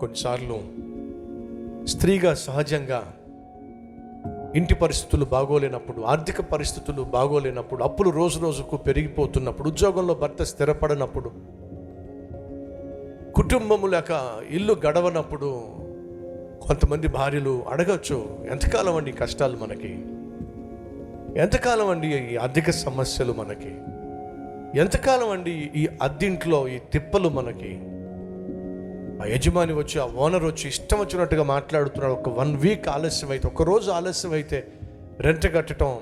కొన్నిసార్లు స్త్రీగా సహజంగా ఇంటి పరిస్థితులు బాగోలేనప్పుడు ఆర్థిక పరిస్థితులు బాగోలేనప్పుడు అప్పులు రోజు రోజుకు పెరిగిపోతున్నప్పుడు ఉద్యోగంలో భర్త స్థిరపడినప్పుడు కుటుంబము లేక ఇల్లు గడవనప్పుడు కొంతమంది భార్యలు అడగచ్చు ఎంతకాలం అండి కష్టాలు మనకి? ఎంతకాలం అండి ఈ ఆర్థిక సమస్యలు మనకి? ఎంతకాలం అండి ఈ అద్దింట్లో ఈ తిప్పలు మనకి? ఆ యజమాని వచ్చి ఆ ఓనర్ వచ్చి ఇష్టం వచ్చినట్టుగా మాట్లాడుతున్నాడు. ఒక వన్ వీక్ ఆలస్యం అయితే ఒక రోజు ఆలస్యం అయితే రెంట్ కట్టడం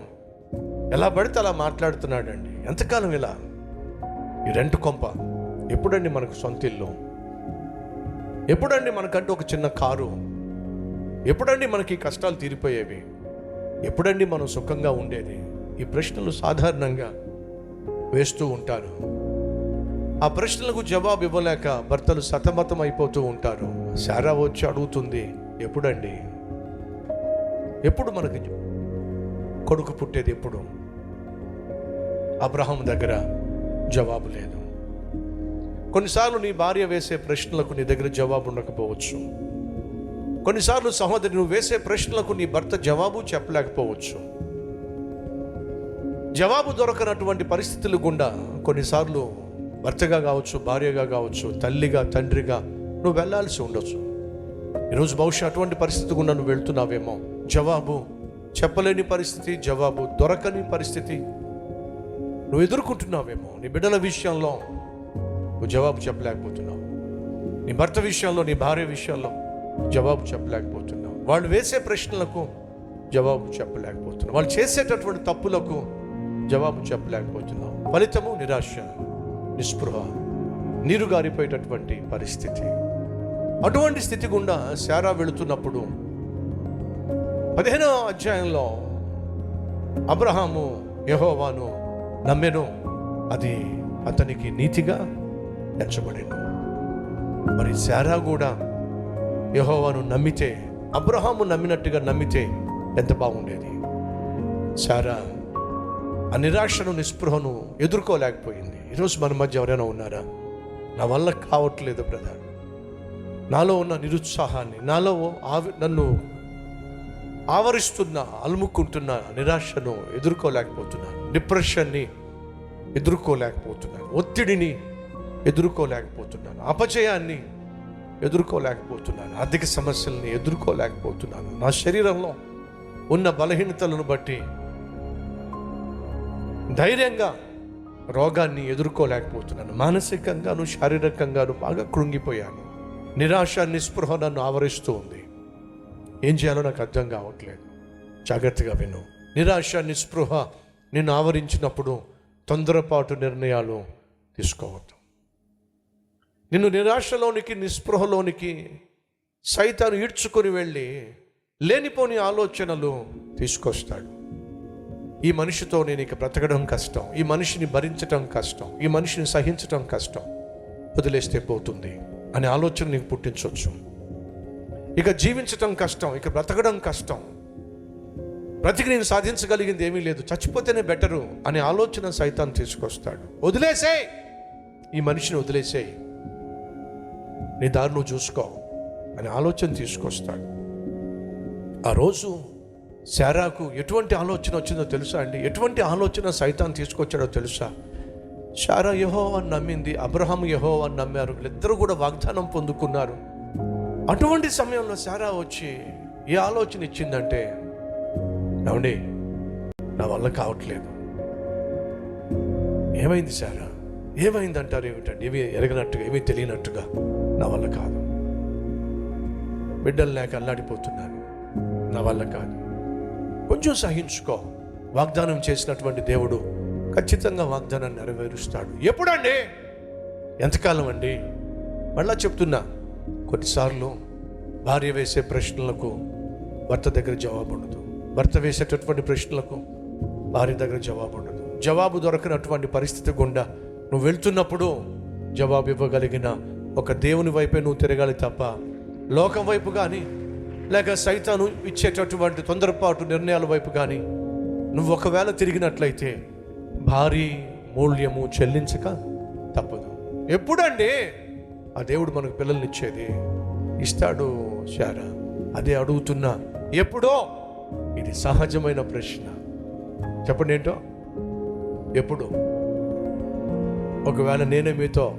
ఎలా పడితే అలా మాట్లాడుతున్నాడండి. ఎంతకాలం ఇలా? ఈ రెంట్ కొంప ఎప్పుడండి మనకు సొంత ఇల్లు? ఎప్పుడండి మనకంటూ ఒక చిన్న కారు? ఎప్పుడండి మనకి కష్టాలు తీరిపోయేవి? ఎప్పుడండి మనం సుఖంగా ఉండేది? ఈ ప్రశ్నలు సాధారణంగా వేస్తూ ఉంటారు. ఆ ప్రశ్నలకు జవాబు ఇవ్వలేక భర్తలు సతమతం అయిపోతూ ఉంటారు. శారా వచ్చి అడుగుతుంది ఎప్పుడండి? ఎప్పుడు మనకి కొడుకు పుట్టేది ఎప్పుడు? అబ్రహం దగ్గర జవాబు లేదు. కొన్నిసార్లు నీ భార్య వేసే ప్రశ్నలకు నీ దగ్గర జవాబు ఉండకపోవచ్చు. కొన్నిసార్లు సహోదరి నువ్వు వేసే ప్రశ్నలకు నీ భర్త జవాబు చెప్పలేకపోవచ్చు. జవాబు దొరకనటువంటి పరిస్థితులు గుండా కొన్నిసార్లు భర్తగా కావచ్చు భార్యగా కావచ్చు తల్లిగా తండ్రిగా నువ్వు వెళ్ళాల్సి ఉండొచ్చు. ఈరోజు బహుశా అటువంటి పరిస్థితి గుండా నువ్వు వెళ్తున్నావేమో. జవాబు చెప్పలేని పరిస్థితి జవాబు దొరకని పరిస్థితి. నువ్వు ఎదుర్కొంటున్నావేమో నీ బిడ్డల విషయంలో. నువ్వు జవాబు చెప్పలేకపోతున్నావు. నీ భర్త విషయంలో నీ భార్య విషయంలో జవాబు చెప్పలేకపోతున్నావు. వాళ్ళు వేసే ప్రశ్నలకు జవాబు చెప్పలేకపోతున్నావు. వాళ్ళు చేసేటటువంటి తప్పులకు జవాబు చెప్పలేకపోతున్నావు. ఫలితము నిరాశ. నిస్పృహ నీరు గారిపోయేటటువంటి పరిస్థితి. అటువంటి స్థితి గుండా శారా వెళుతున్నప్పుడు పదిహేనో అధ్యాయంలో అబ్రహాము యహోవాను నమ్మెను. అది అతనికి నీతిగా ఎంచబడేను మరి శారా కూడా యహోవాను నమ్మితే అబ్రహాము నమ్మినట్టుగా నమ్మితే ఎంత బాగుండేది? శారా ఆ నిరాశను నిస్పృహను ఎదుర్కోలేకపోయింది. ఈరోజు మన మధ్య ఎవరైనా ఉన్నారా? నా వల్ల కావట్లేదు బ్రదర్. నాలో ఉన్న నిరుత్సాహాన్ని నాలో ఆవి నన్ను ఆవరిస్తున్న అలుముకుంటున్న నిరాశను ఎదుర్కోలేకపోతున్నాను డిప్రెషన్ని ఎదుర్కోలేకపోతున్నాను ఒత్తిడిని ఎదుర్కోలేకపోతున్నాను అపజయాన్ని ఎదుర్కోలేకపోతున్నాను ఆర్థిక సమస్యల్ని ఎదుర్కోలేకపోతున్నాను నా శరీరంలో ఉన్న బలహీనతలను బట్టి ధైర్యంగా రోగాన్ని ఎదుర్కోలేకపోతున్నాను. మానసికంగాను శారీరకంగాను బాగా కృంగిపోయాను. నిరాశ నిస్పృహ నన్ను ఆవరిస్తూ ఉంది. ఏం చేయాలో నాకు అర్థం కావట్లేదు. జాగ్రత్తగా విను. నిరాశ నిస్పృహ నిన్ను ఆవరించినప్పుడు తొందరపాటు నిర్ణయాలు తీసుకోవద్దు. నిన్ను నిరాశలోనికి నిస్పృహలోనికి సైతాను ఈడ్చుకొని వెళ్ళి లేనిపోని ఆలోచనలు తీసుకొస్తాడు. ఈ మనిషితో నేను ఇక బ్రతకడం కష్టం. ఈ మనిషిని భరించటం కష్టం. ఈ మనిషిని సహించటం కష్టం. వదిలేస్తే పోతుంది అనే ఆలోచన నీకు పుట్టించవచ్చు ఇక జీవించటం కష్టం ఇక బ్రతకడం కష్టం. బ్రతికి నేను సాధించగలిగింది ఏమీ లేదు. చచ్చిపోతేనే బెటరు అనే ఆలోచన సైతాన్ని తీసుకొస్తాడు. వదిలేసే! ఈ మనిషిని వదిలేసే నీ దారి నువ్వు చూసుకో అనే ఆలోచన తీసుకొస్తాడు. ఆ రోజు శారాకు ఎటువంటి ఆలోచన వచ్చిందో తెలుసా అండి? ఎటువంటి ఆలోచన సైతాన్ తీసుకొచ్చాడో తెలుసా? శారా యహో అని నమ్మింది అబ్రహాం యహో అని నమ్మారు వీళ్ళిద్దరూ కూడా వాగ్దానం పొందుకున్నారు. అటువంటి సమయంలో శారా వచ్చి ఏ ఆలోచన ఇచ్చిందంటే ఏమండి నా వల్ల కావట్లేదు. ఏమైంది శారా? ఏమైంది అంటారు ఏమిటండి? ఏమి ఎరగనట్టుగా ఏమీ తెలియనట్టుగా? నా వల్ల కాదు. బిడ్డలు లేక అల్లాడిపోతున్నాను నా వల్ల కాదు. కొంచెం సహించుకో. వాగ్దానం చేసినటువంటి దేవుడు ఖచ్చితంగా వాగ్దానాన్ని నెరవేరుస్తాడు. ఎప్పుడండి? ఎంతకాలం అండి? మళ్ళా చెప్తున్నా కొన్నిసార్లు భార్య వేసే ప్రశ్నలకు భర్త దగ్గర జవాబు ఉండదు. భర్త వేసేటటువంటి ప్రశ్నలకు భార్య దగ్గర జవాబు ఉండదు. జవాబు దొరకనటువంటి పరిస్థితి గుండా నువ్వు వెళ్తున్నప్పుడు జవాబు ఇవ్వగలిగిన ఒక దేవుని వైపే నువ్వు తిరగాలి తప్ప లోకం వైపు కానీ లేక సైతాను ఇచ్చేటటువంటి తొందరపాటు నిర్ణయాల వైపు కానీ నువ్వు ఒకవేళ తిరిగినట్లయితే భారీ మూల్యము చెల్లించక తప్పదు. ఎప్పుడండి? ఆ దేవుడు మనకు పిల్లల్ని ఇచ్చేది ఇస్తాడు శారా. అదే అడుగుతున్నా. ఎప్పుడో? ఇది సహజమైన ప్రశ్న. చెప్పండి ఏంటో? ఎప్పుడు? ఒకవేళ నేనే మీతో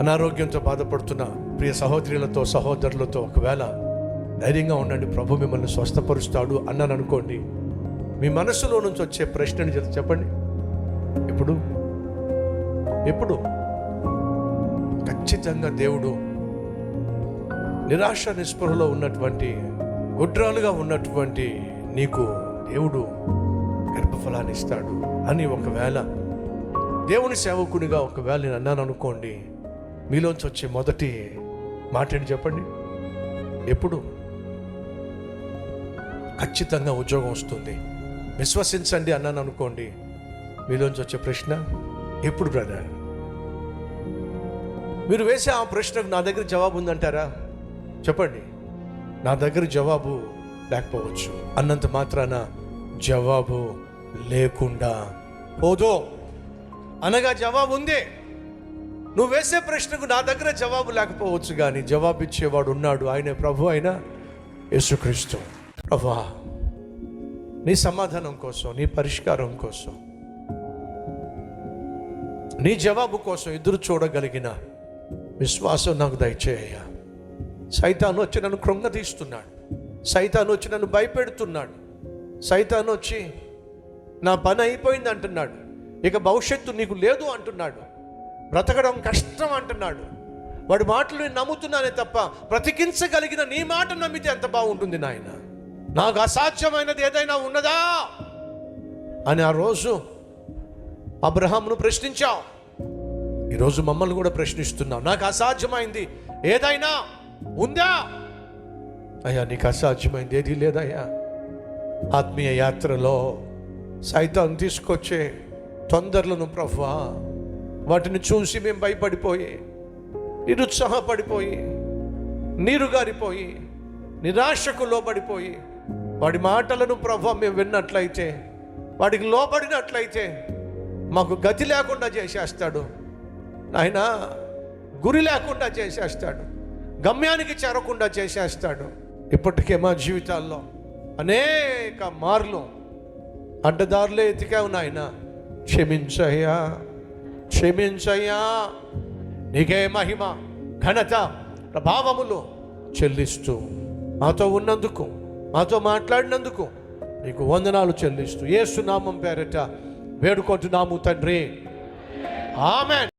అనారోగ్యంతో బాధపడుతున్న ప్రియ సహోదరులతో సహోదరులతో ఒకవేళ ధైర్యంగా ఉండండి. ప్రభు మిమ్మల్ని స్వస్థపరుస్తాడు అన్నాను అనుకోండి మీ మనసులో నుంచి వచ్చే ప్రశ్నని చెప్పండి. ఎప్పుడు? ఎప్పుడు? ఖచ్చితంగా దేవుడు నిరాశ నిస్పృహలో ఉన్నటువంటి గుడ్రాలుగా ఉన్నటువంటి నీకు దేవుడు గర్భఫలాన్ని ఇస్తాడు అని ఒకవేళ దేవుని సేవకునిగా ఒకవేళ నేను అన్నాను అనుకోండి మీలోంచి వచ్చే మొదటి మాట ఏంటి చెప్పండి. ఎప్పుడు? ఖచ్చితంగా ఉద్యోగం వస్తుంది. విశ్వసించండి అన్నాను అనుకోండి. మీలోంచి వచ్చే ప్రశ్న? ఎప్పుడు బ్రదర్? మీరు వేసే ఆ ప్రశ్నకు నా దగ్గర జవాబు ఉందంటారా? చెప్పండి. నా దగ్గర జవాబు లేకపోవచ్చు. అన్నంత మాత్రాన జవాబు లేకుండా. పోదో. అనగా జవాబు ఉంది. నువ్వు వేసే ప్రశ్నకు నా దగ్గర జవాబు లేకపోవచ్చు కానీ జవాబు ఇచ్చేవాడు ఉన్నాడు. ఆయన ప్రభు అయినా యేసుక్రీస్తు. ప్రభా నీ సమాధానం కోసం నీ పరిష్కారం కోసం నీ జవాబు కోసం ఎదురు చూడగలిగిన విశ్వాసం నాకు దయచేయ సైతాను వచ్చి నన్ను కృంగతీస్తున్నాడు సైతాను వచ్చి నన్ను భయపెడుతున్నాడు. సైతాను వచ్చి నా పని అయిపోయింది అంటున్నాడు. ఇక భవిష్యత్తు నీకు లేదు అంటున్నాడు. బ్రతకడం కష్టం అంటున్నాడు. వాడి మాటలు నేను నమ్ముతున్నానే తప్ప బ్రతికించగలిగిన నీ మాట నమ్మితే ఎంత బాగుంటుంది నాయన? నాకు అసాధ్యమైనది ఏదైనా ఉన్నదా? అని ఆ రోజు అబ్రహాంను ప్రశ్నించాం. ఈరోజు మమ్మల్ని కూడా ప్రశ్నిస్తున్నాం నాకు అసాధ్యమైంది ఏదైనా ఉందా? అయ్యా నీకు అసాధ్యమైంది ఏది లేదయ్యా. ఆత్మీయ యాత్రలో సైతం తీసుకొచ్చే తొందరలను ప్రభా వాటిని చూసి మేము భయపడిపోయి నిరుత్సాహపడిపోయి నీరుగారిపోయి నిరాశకు లోబడిపోయి వాడి మాటలను ప్రభు మేము విన్నట్లయితే వాడికి లోబడినట్లయితే మాకు గతి లేకుండా చేసేస్తాడు. ఆయన గురి లేకుండా చేసేస్తాడు. గమ్యానికి చేరకుండా చేసేస్తాడు. ఇప్పటికే మా జీవితాల్లో అనేక మార్లు అడ్డదారులే ఎతికావు నాయన. క్షమించయ్యా క్షమించయ్యా. నీకే మహిమ ఘనత ప్రభావములు చెల్లిస్తూ మాతో ఉన్నందుకు మాతో మాట్లాడినందుకు నీకు వందనాలు చెల్లిస్తూ ఏసునామం పేరట వేడుకుంటున్నాము తండ్రి. ఆమె